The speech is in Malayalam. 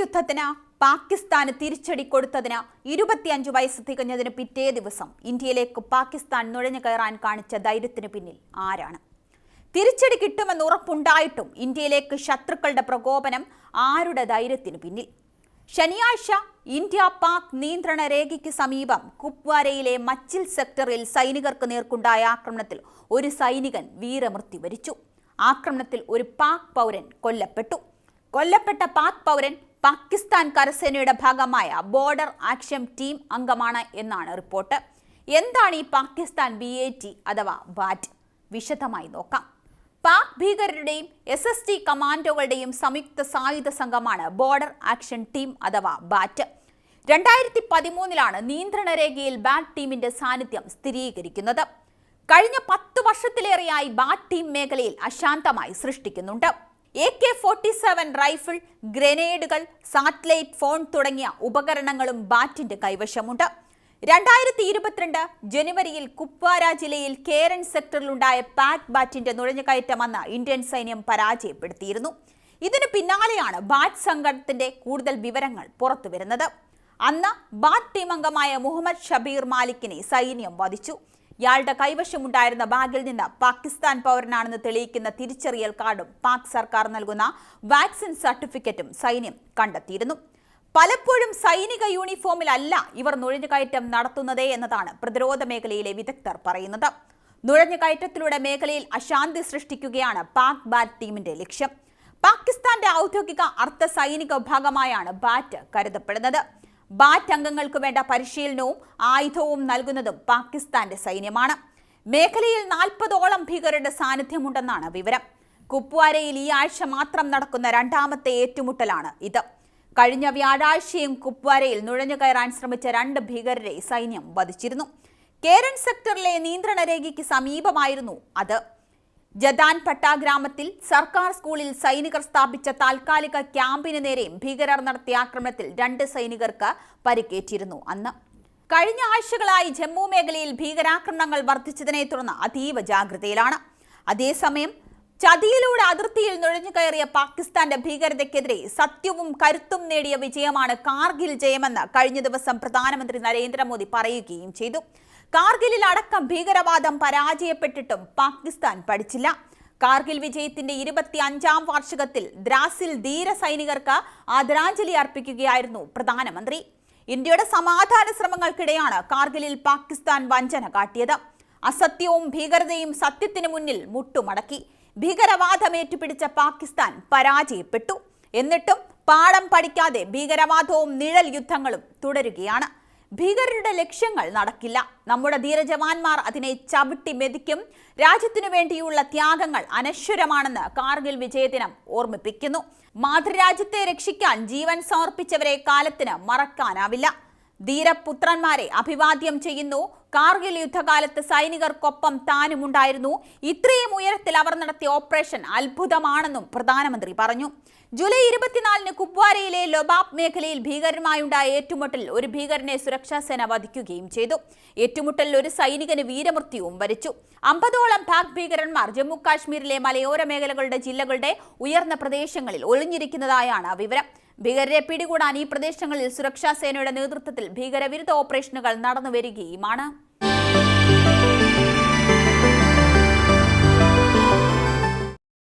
യുദ്ധത്തിന് പാകിസ്ഥാന് തിരിച്ചടി കൊടുത്തതിന് ഇരുപത്തിയഞ്ച് വയസ്സ് തികഞ്ഞതിന് പിറ്റേ ദിവസം ഇന്ത്യയിലേക്ക് പാകിസ്ഥാൻ നുഴഞ്ഞു കയറാൻ കാണിച്ച ധൈര്യത്തിന് പിന്നിൽ ആരാണ്? തിരിച്ചടി കിട്ടുമെന്ന് ഉറപ്പുണ്ടായിട്ടും ഇന്ത്യയിലേക്ക് ശത്രുക്കളുടെ പ്രകോപനം ആരുടെ ധൈര്യത്തിന് പിന്നിൽ? ശനിയാഴ്ച ഇന്ത്യ പാക് നിയന്ത്രണ രേഖയ്ക്ക് സമീപം കുപ്വാരയിലെ മച്ചിൽ സെക്ടറിൽ സൈനികർക്ക് നേർക്കുണ്ടായ ആക്രമണത്തിൽ ഒരു സൈനികൻ വീരമൃത്യു വരിച്ചു. ആക്രമണത്തിൽ ഒരു പാക് പൗരൻ കൊല്ലപ്പെട്ടു. കൊല്ലപ്പെട്ട പാക് പൗരൻ പാകിസ്ഥാൻ കരസേനയുടെ ഭാഗമായ ബോർഡർ ആക്ഷൻ ടീം അംഗമാണ് എന്നാണ് റിപ്പോർട്ട്. എന്താണ് ഈ പാകിസ്ഥാൻ ബി എ ടി അഥവാ ബാറ്റ് വിശദമായി നോക്കാം. പാക് ഭീകരരുടെയും എസ് എസ് ടി കമാൻഡോകളുടെയും സംയുക്ത സായുധ സംഘമാണ് ബോർഡർ ആക്ഷൻ ടീം അഥവാ ബാറ്റ് രണ്ടായിരത്തി പതിമൂന്നിലാണ് നിയന്ത്രണ രേഖയിൽ ബാറ്റ് ടീമിന്റെ സാന്നിധ്യം സ്ഥിരീകരിക്കുന്നത്. കഴിഞ്ഞ പത്ത് വർഷത്തിലേറെയായി ബാറ്റ് ടീം മേഖലയിൽ അശാന്തമായി സൃഷ്ടിക്കുന്നുണ്ട്. A K forty seven rifle ഗ്രനേഡുകൾ satellite phone തുടങ്ങിയ ഉപകരണങ്ങളും ബാറ്റിന്റെ കൈവശമുണ്ട്. രണ്ടായിരത്തി ഇരുപത്തിരണ്ട് ജനുവരിയിൽ കുപ്വാര ജില്ലയിൽ കേരൻ സെക്ടറിലുണ്ടായ പാക് ബാറ്റിന്റെ നുഴഞ്ഞുകയറ്റം അന്ന് ഇന്ത്യൻ സൈന്യം പരാജയപ്പെടുത്തിയിരുന്നു. ഇതിനു പിന്നാലെയാണ് ബാറ്റ് സംഘത്തിന്റെ കൂടുതൽ വിവരങ്ങൾ പുറത്തുവരുന്നത്. അന്ന് ബാറ്റ് ടീം അംഗമായ മുഹമ്മദ് ഷബീർ മാലിക്കിനെ സൈന്യം വധിച്ചു. ഇയാളുടെ കൈവശമുണ്ടായിരുന്ന ബാഗിൽ നിന്ന് പാകിസ്ഥാൻ പൗരനാണെന്ന് തെളിയിക്കുന്ന തിരിച്ചറിയൽ കാർഡും പാക് സർക്കാർ നൽകുന്ന വാക്സിൻ സർട്ടിഫിക്കറ്റും സൈന്യം കണ്ടെത്തിയിരുന്നു. പലപ്പോഴും സൈനിക യൂണിഫോമിലല്ല ഇവർ നുഴഞ്ഞുകയറ്റം നടത്തുന്നതേ എന്നതാണ് പ്രതിരോധ മേഖലയിലെ വിദഗ്ധർ പറയുന്നത്. നുഴഞ്ഞുകയറ്റത്തിലൂടെ മേഖലയിൽ അശാന്തി സൃഷ്ടിക്കുകയാണ് പാക് ബാറ്റ് ടീമിന്റെ ലക്ഷ്യം. പാകിസ്ഥാന്റെ ഔദ്യോഗിക അർദ്ധ സൈനിക വിഭാഗമായാണ് ബാറ്റ് കരുതപ്പെടുന്നത്. ബാറ്റ് അംഗങ്ങൾക്ക് വേണ്ട പരിശീലനവും ആയുധവും നൽകുന്നതും പാകിസ്ഥാന്റെ സൈന്യമാണ്. മേഖലയിൽ നാൽപ്പതോളം ഭീകരരുടെ സാന്നിധ്യമുണ്ടെന്നാണ് വിവരം. കുപ്വാരയിൽ ഈ ആഴ്ച മാത്രം നടക്കുന്ന രണ്ടാമത്തെ ഏറ്റുമുട്ടലാണ് ഇത്. കഴിഞ്ഞ വ്യാഴാഴ്ചയും കുപ്വാരയിൽ നുഴഞ്ഞു കയറാൻ ശ്രമിച്ച രണ്ട് ഭീകരരെ സൈന്യം വധിച്ചിരുന്നു. കേരൻ സെക്ടറിലെ നിയന്ത്രണ രേഖയ്ക്ക് സമീപമായിരുന്നു അത്. ജദാൻ പട്ട ഗ്രാമത്തിൽ സർക്കാർ സ്കൂളിൽ സൈനികർ സ്ഥാപിച്ച താൽക്കാലിക ക്യാമ്പിന് നേരെ ഭീകരർ നടത്തിയ ആക്രമണത്തിൽ രണ്ട് സൈനികർക്ക് പരിക്കേറ്റിരുന്നു. അന്ന് കഴിഞ്ഞ ആഴ്ചകളായി ജമ്മു മേഖലയിൽ ഭീകരാക്രമണങ്ങൾ വർദ്ധിച്ചതിനെ തുടർന്ന് അതീവ ജാഗ്രതയിലാണ്. അതേസമയം ചതിയിലൂടെ അതിർത്തിയിൽ നുഴഞ്ഞു കയറിയ പാകിസ്ഥാന്റെ ഭീകരതയ്ക്കെതിരെ സത്യവും കരുത്തും നേടിയ വിജയമാണ് കാർഗിൽ ജയമെന്ന് കഴിഞ്ഞ ദിവസം പ്രധാനമന്ത്രി നരേന്ദ്രമോദി പറയുകയും ചെയ്തു. കാർഗിലിൽ അടക്കം ഭീകരവാദം പരാജയപ്പെട്ടിട്ടും പാകിസ്ഥാൻ പഠിച്ചില്ല. കാർഗിൽ വിജയത്തിന്റെ ഇരുപത്തി അഞ്ചാം വാർഷികത്തിൽ ദ്രാസിൽ ധീര സൈനികർക്ക് ആദരാഞ്ജലി അർപ്പിക്കുകയായിരുന്നു പ്രധാനമന്ത്രി. ഇന്ത്യയുടെ സമാധാന ശ്രമങ്ങൾക്കിടെയാണ് കാർഗിലിൽ പാകിസ്ഥാൻ വഞ്ചന കാട്ടിയത്. അസത്യവും ഭീകരതയും സത്യത്തിനു മുന്നിൽ മുട്ടുമടക്കി. ഭീകരവാദം ഏറ്റുപിടിച്ച പാകിസ്ഥാൻ പരാജയപ്പെട്ടു. എന്നിട്ടും പാഠം പഠിക്കാതെ ഭീകരവാദവും നിഴൽ യുദ്ധങ്ങളും തുടരുകയാണ്. ഭീകരരുടെ ലക്ഷ്യങ്ങൾ നടക്കില്ല. നമ്മുടെ ധീരജവാന്മാർ അതിനെ ചവിട്ടി മെതിക്കും. രാജ്യത്തിനു വേണ്ടിയുള്ള ത്യാഗങ്ങൾ അനശ്വരമാണെന്ന് കാർഗിൽ വിജയദിനം ഓർമ്മിപ്പിക്കുന്നു. മാതൃരാജ്യത്തെ രക്ഷിക്കാൻ ജീവൻ സമർപ്പിച്ചവരെ കാലത്തിന് മറക്കാനാവില്ല. ധീരപുത്രന്മാരെ അഭിവാദ്യം ചെയ്യുന്നു. കാർഗിൽ യുദ്ധകാലത്ത് സൈനികർക്കൊപ്പം താനും ഉണ്ടായിരുന്നു. ഇത്രയും ഉയരത്തിൽ അവർ നടത്തിയ ഓപ്പറേഷൻ അത്ഭുതമാണെന്നും പ്രധാനമന്ത്രി പറഞ്ഞു. ജൂലൈ ഇരുപത്തിനാലിന് കുപ്വാരയിലെ ലൊബാബ് മേഖലയിൽ ഭീകരരുമായുണ്ടായ ഏറ്റുമുട്ടൽ ഒരു ഭീകരനെ സുരക്ഷാസേന വധിക്കുകയും ചെയ്തു. ഏറ്റുമുട്ടലിൽ ഒരു സൈനികന് വീരമൃത്യുവും വരിച്ചു. അമ്പതോളം പാക് ഭീകരന്മാർ ജമ്മു കാശ്മീരിലെ മലയോര മേഖലകളുടെ ജില്ലകളുടെ ഉയർന്ന പ്രദേശങ്ങളിൽ ഒളിഞ്ഞിരിക്കുന്നതായാണ് വിവരം. ഭീകരരെ പിടികൂടാൻ ഈ പ്രദേശങ്ങളിൽ സുരക്ഷാസേനയുടെ നേതൃത്വത്തിൽ ഭീകരവിരുദ്ധ ഓപ്പറേഷനുകൾ നടന്നുവരികയുമാണ്.